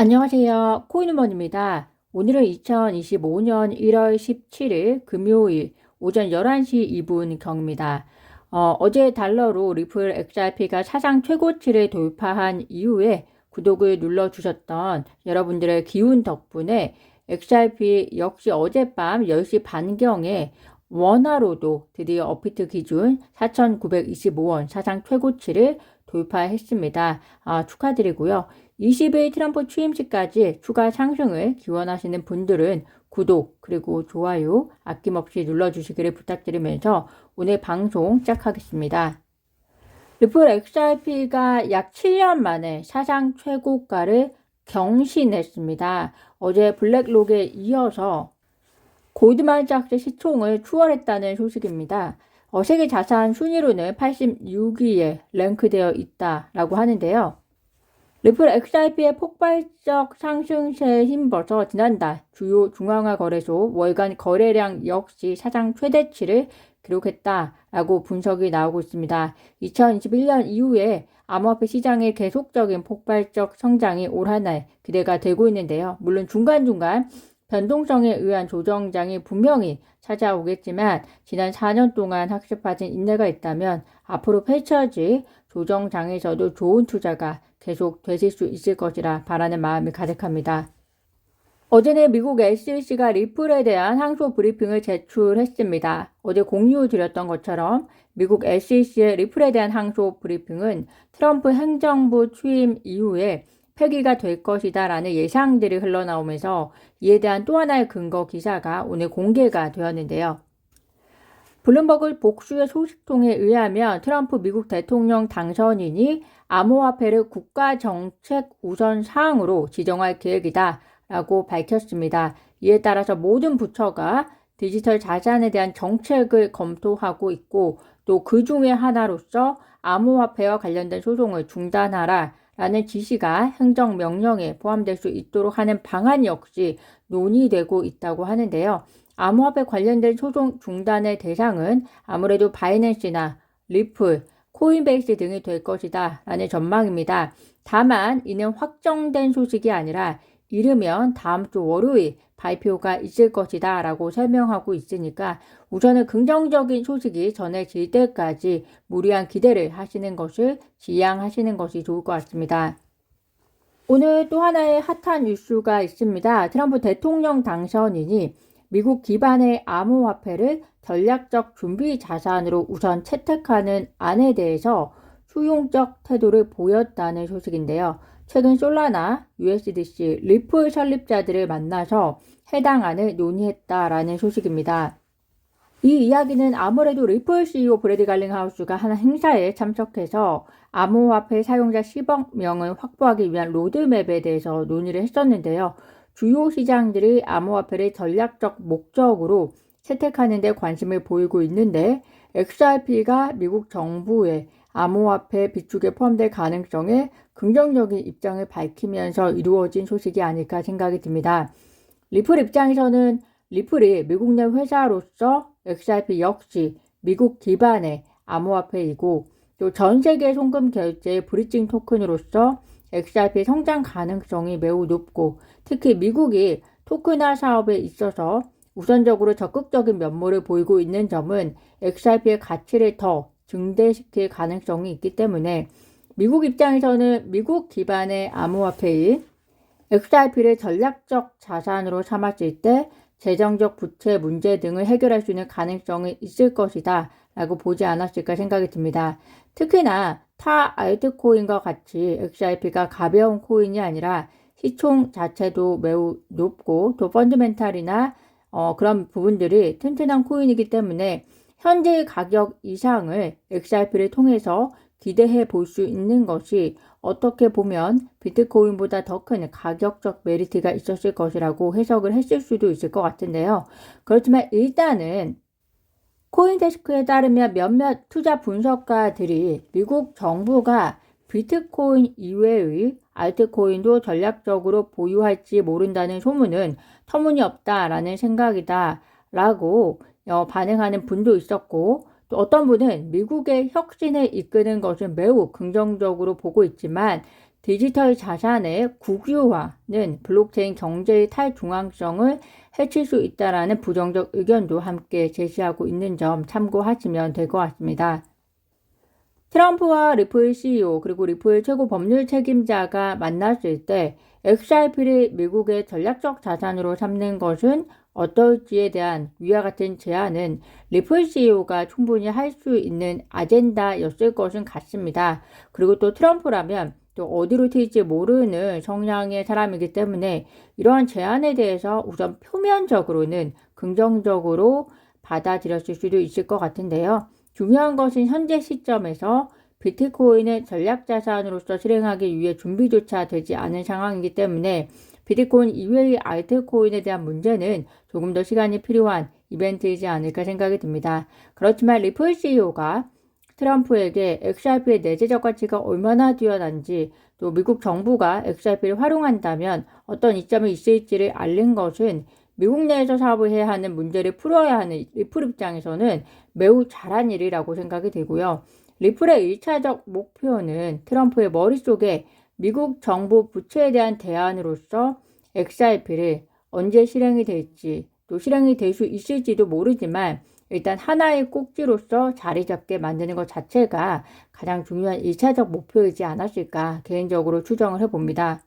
안녕하세요. 코인우먼입니다. 오늘은 2025년 1월 17일 금요일 오전 11시 2분 경입니다. 어, 어제 달러로 리플 XRP가 사상 최고치를 돌파한 이후에 구독을 눌러주셨던 여러분들의 기운 덕분에 XRP 역시 어젯밤 10시 반경에 원화로도 드디어 어피트 기준 4,925원 사상 최고치를 돌파했습니다. 아, 축하드리고요. 20일 트럼프 취임식까지 추가 상승을 기원하시는 분들은 구독 그리고 좋아요 아낌없이 눌러주시기를 부탁드리면서 오늘 방송 시작하겠습니다. 리플 XRP가 약 7년 만에 사상 최고가를 경신했습니다. 어제 블랙록에 이어서 골드만삭스 시총을 추월했다는 소식입니다. 어, 세계 자산 순위로는 86위에 랭크되어 있다라고 하는데요. 리플 XRP의 폭발적 상승세에 힘입어서 지난달 주요 중앙화 거래소 월간 거래량 역시 사상 최대치를 기록했다라고 분석이 나오고 있습니다. 2021년 이후에 암호화폐 시장의 계속적인 폭발적 성장이 올 한해 기대가 되고 있는데요. 물론 중간중간 변동성에 의한 조정장이 분명히 찾아오겠지만 지난 4년 동안 학습하신 인내가 있다면 앞으로 펼쳐질 조정장에서도 좋은 투자가 계속 되실 수 있을 것이라 바라는 마음이 가득합니다. 어제는 미국 SEC가 리플에 대한 항소 브리핑을 제출했습니다. 어제 공유드렸던 것처럼 미국 SEC의 리플에 대한 항소 브리핑은 트럼프 행정부 취임 이후에 폐기가 될 것이다 라는 예상들이 흘러나오면서 이에 대한 또 하나의 근거 기사가 오늘 공개가 되었는데요. 블룸버그 복수의 소식통에 의하면 트럼프 미국 대통령 당선인이 암호화폐를 국가 정책 우선 사항으로 지정할 계획이다 라고 밝혔습니다. 이에 따라서 모든 부처가 디지털 자산에 대한 정책을 검토하고 있고 또 그 중에 하나로서 암호화폐와 관련된 소송을 중단하라 라는 지시가 행정명령에 포함될 수 있도록 하는 방안 역시 논의되고 있다고 하는데요. 암호화폐 관련된 소송 중단의 대상은 아무래도 바이낸스나 리플, 코인베이스 등이 될 것이다 라는 전망입니다. 다만 이는 확정된 소식이 아니라 이르면 다음 주 월요일 발표가 있을 것이다 라고 설명하고 있으니까 우선은 긍정적인 소식이 전해질 때까지 무리한 기대를 하시는 것을 지양하시는 것이 좋을 것 같습니다. 오늘 또 하나의 핫한 뉴스가 있습니다. 트럼프 대통령 당선인이 미국 기반의 암호화폐를 전략적 준비 자산으로 우선 채택하는 안에 대해서 수용적 태도를 보였다는 소식인데요. 최근 솔라나, USDC, 리플 설립자들을 만나서 해당 안을 논의했다라는 소식입니다. 이 이야기는 아무래도 리플 CEO 브래디 갈링하우스가 한 행사에 참석해서 암호화폐 사용자 10억 명을 확보하기 위한 로드맵에 대해서 논의를 했었는데요. 주요 시장들이 암호화폐를 전략적 목적으로 채택하는 데 관심을 보이고 있는데 XRP가 미국 정부의 암호화폐 비축에 포함될 가능성에 긍정적인 입장을 밝히면서 이루어진 소식이 아닐까 생각이 듭니다. 리플 입장에서는 리플이 미국 내 회사로서 XRP 역시 미국 기반의 암호화폐이고 또 전 세계 송금 결제 브리징 토큰으로서 XRP 성장 가능성이 매우 높고 특히 미국이 토큰화 사업에 있어서 우선적으로 적극적인 면모를 보이고 있는 점은 XRP의 가치를 더 증대시킬 가능성이 있기 때문에 미국 입장에서는 미국 기반의 암호화폐인 XRP를 전략적 자산으로 삼았을 때 재정적 부채 문제 등을 해결할 수 있는 가능성이 있을 것이다 라고 보지 않았을까 생각이 듭니다. 특히나 타 알트코인과 같이 XRP가 가벼운 코인이 아니라 시총 자체도 매우 높고 또 펀드멘탈이나 어, 그런 부분들이 튼튼한 코인이기 때문에 현재의 가격 이상을 XRP를 통해서 기대해 볼 수 있는 것이 어떻게 보면 비트코인보다 더 큰 가격적 메리트가 있었을 것이라고 해석을 했을 수도 있을 것 같은데요. 그렇지만 일단은 코인데스크에 따르면 몇몇 투자 분석가들이 미국 정부가 비트코인 이외의 알트코인도 전략적으로 보유할지 모른다는 소문은 터무니없다라는 생각이다 라고 어, 반응하는 분도 있었고 또 어떤 분은 미국의 혁신을 이끄는 것을 매우 긍정적으로 보고 있지만 디지털 자산의 국유화는 블록체인 경제의 탈중앙성을 해칠 수 있다라는 부정적 의견도 함께 제시하고 있는 점 참고하시면 될 것 같습니다. 트럼프와 리플 CEO 그리고 리플 최고 법률 책임자가 만났을 때 XRP를 미국의 전략적 자산으로 삼는 것은 어떨지에 대한 위와 같은 제안은 리플 CEO가 충분히 할 수 있는 아젠다였을 것은 같습니다. 그리고 또 트럼프라면 또 어디로 튈지 모르는 성향의 사람이기 때문에 이러한 제안에 대해서 우선 표면적으로는 긍정적으로 받아들였을 수도 있을 것 같은데요. 중요한 것은 현재 시점에서 비트코인을 전략자산으로서 실행하기 위해 준비조차 되지 않은 상황이기 때문에 비트코인 이외의 알트코인에 대한 문제는 조금 더 시간이 필요한 이벤트이지 않을까 생각이 듭니다. 그렇지만 리플 CEO가 트럼프에게 XRP의 내재적 가치가 얼마나 뛰어난지 또 미국 정부가 XRP를 활용한다면 어떤 이점이 있을지를 알린 것은 미국 내에서 사업을 해야 하는 문제를 풀어야 하는 리플 입장에서는 매우 잘한 일이라고 생각이 되고요. 리플의 1차적 목표는 트럼프의 머릿속에 미국 정부 부채에 대한 대안으로서 XRP를 언제 실행이 될지 또 실행이 될 수 있을지도 모르지만 일단 하나의 꼭지로서 자리 잡게 만드는 것 자체가 가장 중요한 1차적 목표이지 않았을까 개인적으로 추정을 해봅니다.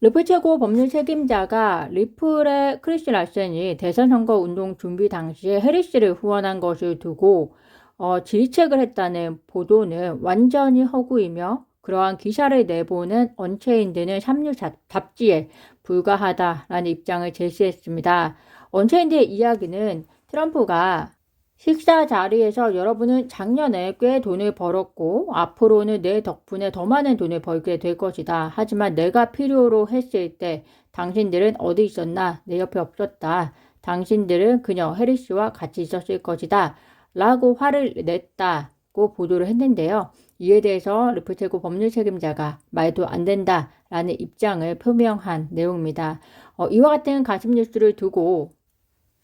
리플 최고 법률 책임자가 리플의 크리스 라센이 대선 선거 운동 준비 당시에 해리스를 후원한 것을 두고 어, 질책을 했다는 보도는 완전히 허구이며 그러한 기사를 내보는 언체인드는 삼류 잡지에 불과하다라는 입장을 제시했습니다. 언체인드의 이야기는 트럼프가 식사 자리에서 여러분은 작년에 꽤 돈을 벌었고 앞으로는 내 덕분에 더 많은 돈을 벌게 될 것이다. 하지만 내가 필요로 했을 때 당신들은 어디 있었나? 내 옆에 없었다. 당신들은 그녀 해리스와 같이 있었을 것이다. 라고 화를 냈다고 보도를 했는데요. 이에 대해서 르프체고 법률 책임자가 말도 안 된다라는 입장을 표명한 내용입니다. 어, 이와 같은 가심 뉴스를 두고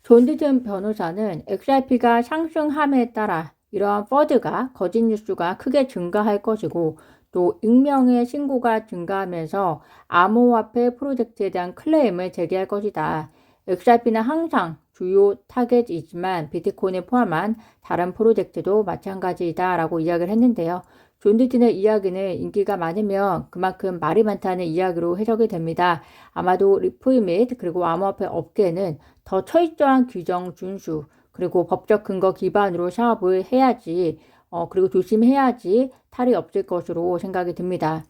존 디든 변호사는 XRP가 상승함에 따라 이러한 퍼드가 거짓 뉴스가 크게 증가할 것이고 또 익명의 신고가 증가하면서 암호화폐 프로젝트에 대한 클레임을 제기할 것이다. XRP는 항상 주요 타겟이지만 비트코인을 포함한 다른 프로젝트도 마찬가지이다라고 이야기를 했는데요. 존 디튼의 이야기는 인기가 많으면 그만큼 말이 많다는 이야기로 해석이 됩니다. 아마도 리플 및 그리고 암호화폐 업계는 더 철저한 규정 준수 그리고 법적 근거 기반으로 사업을 해야지 어, 그리고 조심해야지 탈이 없을 것으로 생각이 듭니다.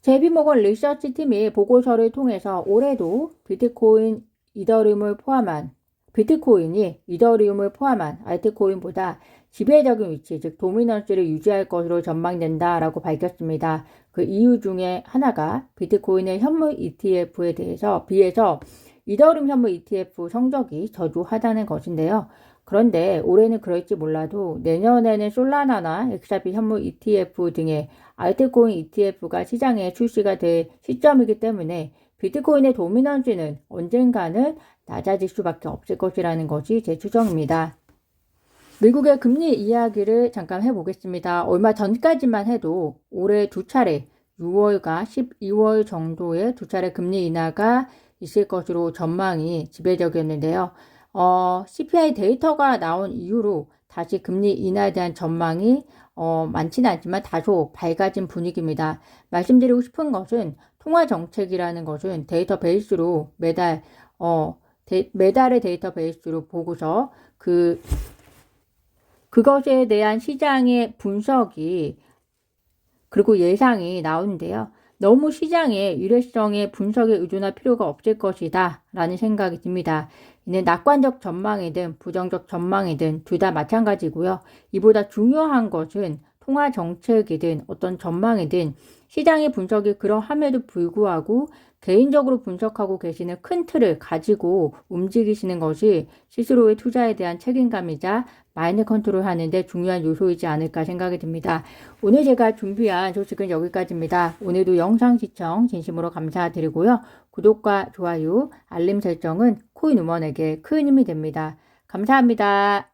제비모건 리서치 팀이 보고서를 통해서 올해도 비트코인 이더리움을 포함한 비트코인이 이더리움을 포함한 알트코인보다 지배적인 위치, 즉 도미넌스를 유지할 것으로 전망된다라고 밝혔습니다. 그 이유 중에 하나가 비트코인의 현물 ETF에 대해서 비해서 이더리움 현물 ETF 성적이 저조하다는 것인데요. 그런데 올해는 그럴지 몰라도 내년에는 솔라나나 엑사피 현물 ETF 등의 알트코인 ETF가 시장에 출시가 될 시점이기 때문에 비트코인의 도미넌스는 언젠가는 낮아질 수밖에 없을 것이라는 것이 제 추정입니다. 미국의 금리 이야기를 잠깐 해보겠습니다. 얼마 전까지만 해도 올해 두 차례 6월과 12월 정도의 두 차례 금리 인하가 있을 것으로 전망이 지배적이었는데요. 어, CPI 데이터가 나온 이후로 다시 금리 인하에 대한 전망이 어, 많지는 않지만 다소 밝아진 분위기입니다. 말씀드리고 싶은 것은 통화 정책이라는 것은 데이터 베이스로 매달 어, 데, 매달의 데이터 베이스로 보고서 그 그것에 대한 시장의 분석이 그리고 예상이 나오는데요. 너무 시장의 유례성의 분석에 의존할 필요가 없을 것이다 라는 생각이 듭니다. 이는 낙관적 전망이든 부정적 전망이든 둘 다 마찬가지고요. 이보다 중요한 것은 통화 정책이든 어떤 전망이든 시장의 분석이 그러함에도 불구하고 개인적으로 분석하고 계시는 큰 틀을 가지고 움직이시는 것이 스스로의 투자에 대한 책임감이자 마인드 컨트롤 하는데 중요한 요소이지 않을까 생각이 듭니다. 오늘 제가 준비한 소식은 여기까지입니다. 오늘도 영상 시청 진심으로 감사드리고요. 구독과 좋아요, 알림 설정은 코인 우먼에게 큰 힘이 됩니다. 감사합니다.